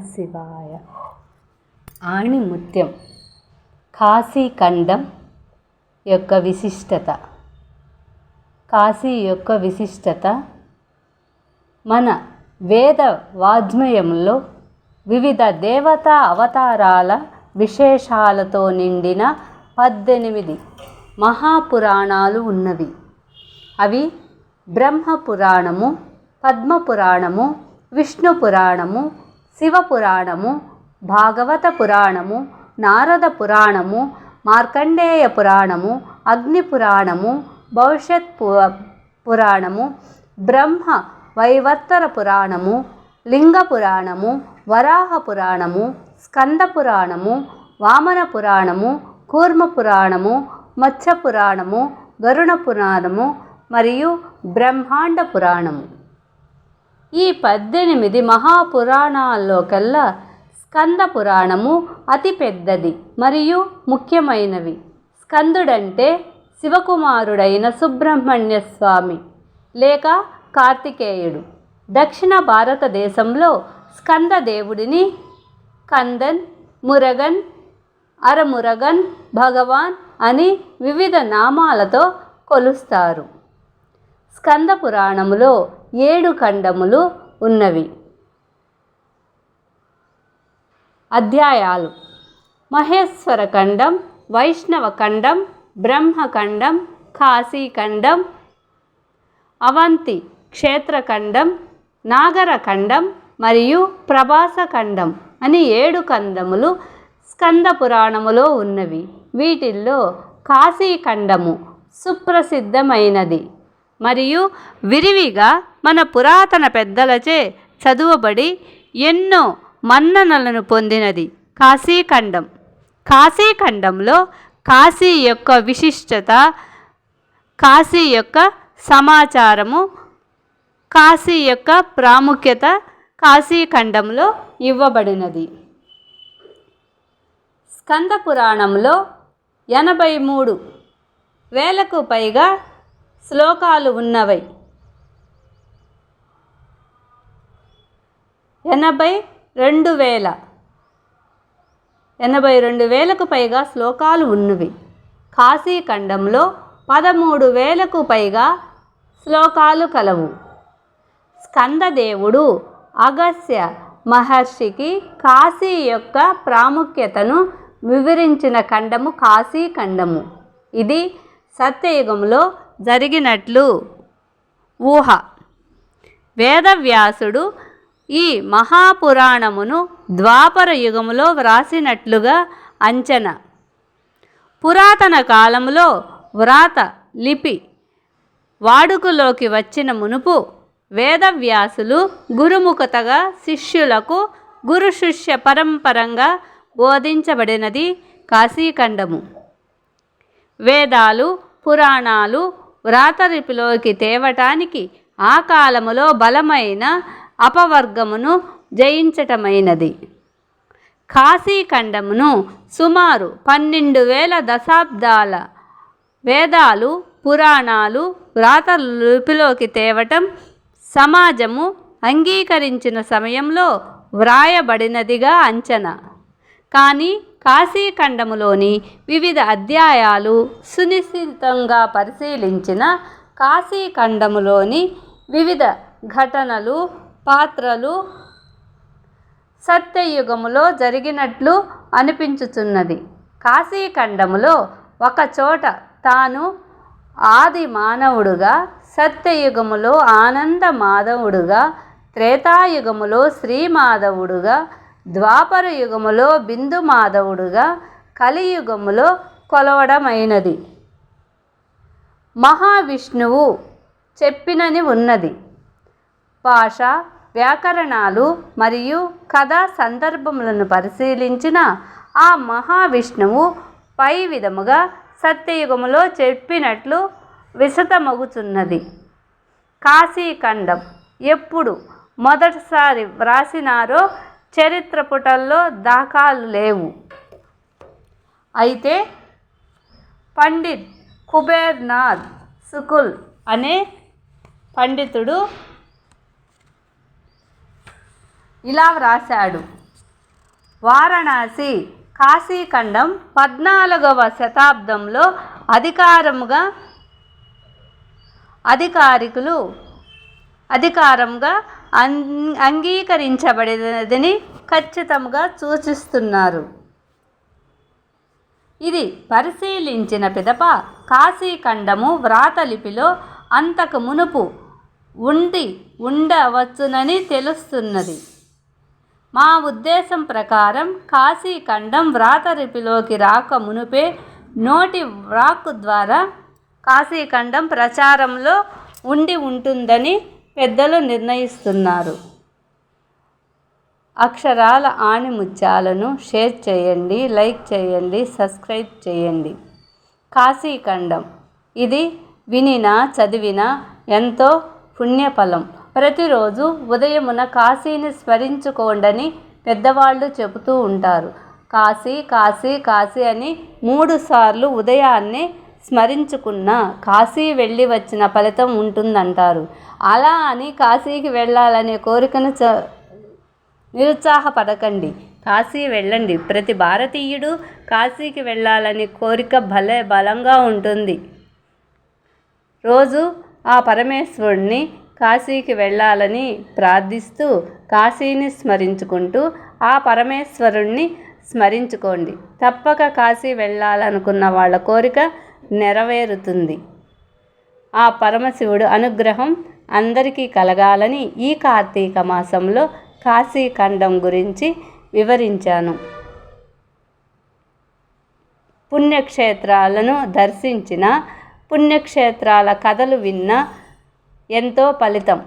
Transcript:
శివాయ. ఆణిముత్యం. కాశీఖండం యొక్క విశిష్టత. కాశీ యొక్క విశిష్టత మన వేద వాజ్మయంలో వివిధ దేవతా అవతారాల విశేషాలతో నిండిన పద్దెనిమిది మహాపురాణాలు ఉన్నవి. అవి బ్రహ్మపురాణము పద్మపురాణము విష్ణు పురాణము శివపురాణము భాగవత పురాణము నారద పురాణము మార్కండేయ పురాణము అగ్ని పురాణము భవిష్యత్ పు పురాణము బ్రహ్మ వైవర్తర పురాణము లింగ పురాణము వరాహ పురాణము స్కంద పురాణము వామన పురాణము కూర్మ పురాణము మత్స్య పురాణము గరుణ పురాణము మరియు బ్రహ్మాండ పురాణము. ఈ పద్దెనిమిది మహాపురాణాల్లో కల్లా స్కంద పురాణము అతి పెద్దది మరియు ముఖ్యమైనవి. స్కందుడంటే శివకుమారుడైన సుబ్రహ్మణ్య స్వామి లేక కార్తికేయుడు. దక్షిణ భారతదేశంలో స్కంద దేవుడిని కందన్ మురగన్ అరమురగన్ భగవాన్ అని వివిధ నామాలతో కొలుస్తారు. స్కంద పురాణములో ఏడు ఖండములు ఉన్నవి. అధ్యాయాలు. మహేశ్వర ఖండం వైష్ణవ ఖండం బ్రహ్మఖండం కాశీఖండం అవంతి క్షేత్రఖండం నాగరఖండం మరియు ప్రభాసఖండం అని ఏడు ఖండములు స్కంద పురాణములో ఉన్నవి. వీటిల్లో కాశీఖండము సుప్రసిద్ధమైనది. మరియు విరివిగా మన పురాతన పెద్దలచే చదువబడి ఎన్నో మన్ననలను పొందినది కాశీఖండం. కాశీఖండంలో కాశీ యొక్క విశిష్టత కాశీ యొక్క సమాచారము కాశీ యొక్క ప్రాముఖ్యత కాశీఖండంలో ఇవ్వబడినది. స్కంద పురాణంలో ఎనభై మూడు వేలకు పైగా శ్లోకాలు ఉన్నవై. ఎనభై రెండు వేల. ఎనభై రెండు వేలకు పైగా శ్లోకాలు ఉన్నవి. కాశీఖండంలో పదమూడు వేలకు పైగా శ్లోకాలు కలవు. స్కందదేవుడు అగస్య మహర్షికి కాశీ యొక్క ప్రాముఖ్యతను వివరించిన ఖండము కాశీఖండము ఇది సత్యయుగంలో జరిగినట్లు ఊహ. వేదవ్యాసుడు ఈ మహాపురాణమును ద్వాపర యుగములో వ్రాసినట్లుగా అంచనా. పురాతన కాలంలో వ్రాత లిపి వాడుకలోకి వచ్చిన మునుపు వేదవ్యాసులు గురుముఖతగా శిష్యులకు గురు శిష్య పరంపరంగా బోధించబడినది కాశీఖండము. వేదాలు పురాణాలు వ్రాతలిపిలోకి తేవటానికి ఆ కాలములో బలమైన అపవర్గమును జయించటమైనది. కాశీఖండమును సుమారు పన్నెండు వేల దశాబ్దాల వేదాలు పురాణాలు వ్రాతలిపిలోకి తేవటం సమాజము అంగీకరించిన సమయంలో వ్రాయబడినదిగా అంచనా. కానీ కాశీఖండములోని వివిధ అధ్యాయాలు సునిశ్చితంగా పరిశీలించిన కాశీఖండములోని వివిధ ఘటనలు పాత్రలు సత్యయుగములో జరిగినట్లు అనిపించుచున్నది. కాశీఖండములో ఒకచోట తాను ఆది మానవుడుగా సత్యయుగములో ఆనంద మాధవుడుగా త్రేతాయుగములో శ్రీమాధవుడుగా ద్వాపర యుగములో బిందు మాధవుడుగా కలియుగములో కొలవడమైనది. మహావిష్ణువు చెప్పినని ఉన్నది. భాష వ్యాకరణాలు మరియు కథా సందర్భములను పరిశీలించిన ఆ మహావిష్ణువు పై విధముగా సత్యయుగములో చెప్పినట్లు విశదమగుచున్నది. కాశీఖండం ఎప్పుడు మొదటిసారి వ్రాసినారో చరిత్ర పుటల్లో దాఖలు లేవు. అయితే పండిత్ కుబేర్నాథ్ సుకుల్ అనే పండితుడు ఇలా వ్రాశాడు. వారణాసి కాశీఖండం పద్నాలుగవ శతాబ్దంలో అధికారముగా అధికారికులు అధికారంగా అం అంగీకరించబడినదని ఖచ్చితంగా సూచిస్తున్నారు. ఇది పరిశీలించిన పిదప కాశీఖండము వ్రాతలిపిలో అంతకు మునుపు ఉండి ఉండవచ్చునని తెలుస్తున్నది. మా ఉద్దేశం ప్రకారం కాశీఖండం వ్రాతలిపిలోకి రాక మునుపే నోటి వ్రాక్ ద్వారా కాశీఖండం ప్రచారంలో ఉండి ఉంటుందని పెద్దలు నిర్ణయిస్తున్నారు. అక్షరాల ఆణిముత్యాలను షేర్ చేయండి లైక్ చేయండి సబ్స్క్రైబ్ చేయండి. కాశీఖండం. ఇది వినినా చదివిన ఎంతో పుణ్యఫలం. ప్రతిరోజు ఉదయమున కాశీని స్మరించుకోండని పెద్దవాళ్ళు చెబుతూ ఉంటారు. కాశీ కాశీ కాశీ అని మూడు సార్లు ఉదయాన్నే స్మరించుకున్న కాశీ వెళ్ళి వచ్చిన ఫలితం ఉంటుందంటారు. అలా అని కాశీకి వెళ్ళాలనే కోరికను చ నిరుత్సాహపడకండి. కాశీ వెళ్ళండి. ప్రతి భారతీయుడు కాశీకి వెళ్ళాలని కోరిక భలే బలంగా ఉంటుంది. రోజు ఆ పరమేశ్వరుణ్ణి కాశీకి వెళ్ళాలని ప్రార్థిస్తూ కాశీని స్మరించుకుంటూ ఆ పరమేశ్వరుణ్ణి స్మరించుకోండి. తప్పక కాశీ వెళ్ళాలనుకున్న వాళ్ళ కోరిక నెరవేరుతుంది. ఆ పరమశివుడు అనుగ్రహం అందరికీ కలగాలని ఈ కార్తీక మాసంలో కాశీఖండం గురించి వివరించాను. పుణ్యక్షేత్రాలను దర్శించిన పుణ్యక్షేత్రాల కథలు విన్న ఎంతో ఫలితం.